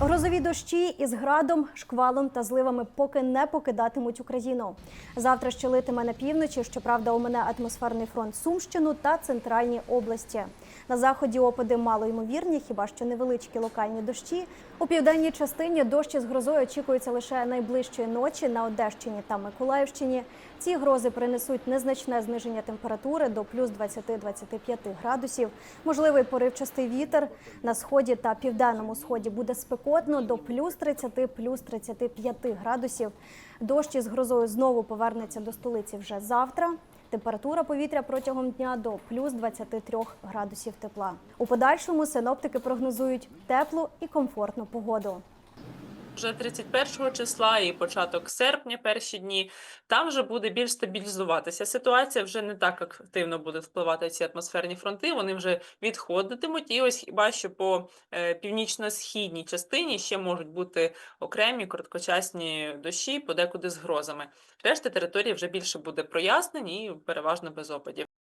Грозові дощі із градом, шквалом та зливами поки не покидатимуть Україну. Завтра ще литиме на півночі. Щоправда, у мене атмосферний фронт Сумщину та центральні області. На заході опади мало ймовірні, хіба що невеличкі локальні дощі. У південній частині дощі з грозою очікуються лише найближчої ночі на Одещині та Миколаївщині. Ці грози принесуть незначне зниження температури до плюс 20-25 градусів. Можливий поривчастий вітер на сході та південному сході буде спекотно до плюс 30, плюс 35 градусів. Дощ із грозою знову повернеться до столиці вже завтра. Температура повітря протягом дня до плюс 23 градусів тепла. У подальшому синоптики прогнозують теплу і комфортну погоду. Вже 31 числа і початок серпня, перші дні, там вже буде більш стабілізуватися ситуація. Вже не так активно буде впливати ці атмосферні фронти. Вони вже відходитимуть. І ось хіба що по е, північно-східній частині ще можуть бути окремі короткочасні дощі, подекуди з грозами. Решта території вже більше буде прояснень і переважно без опадів.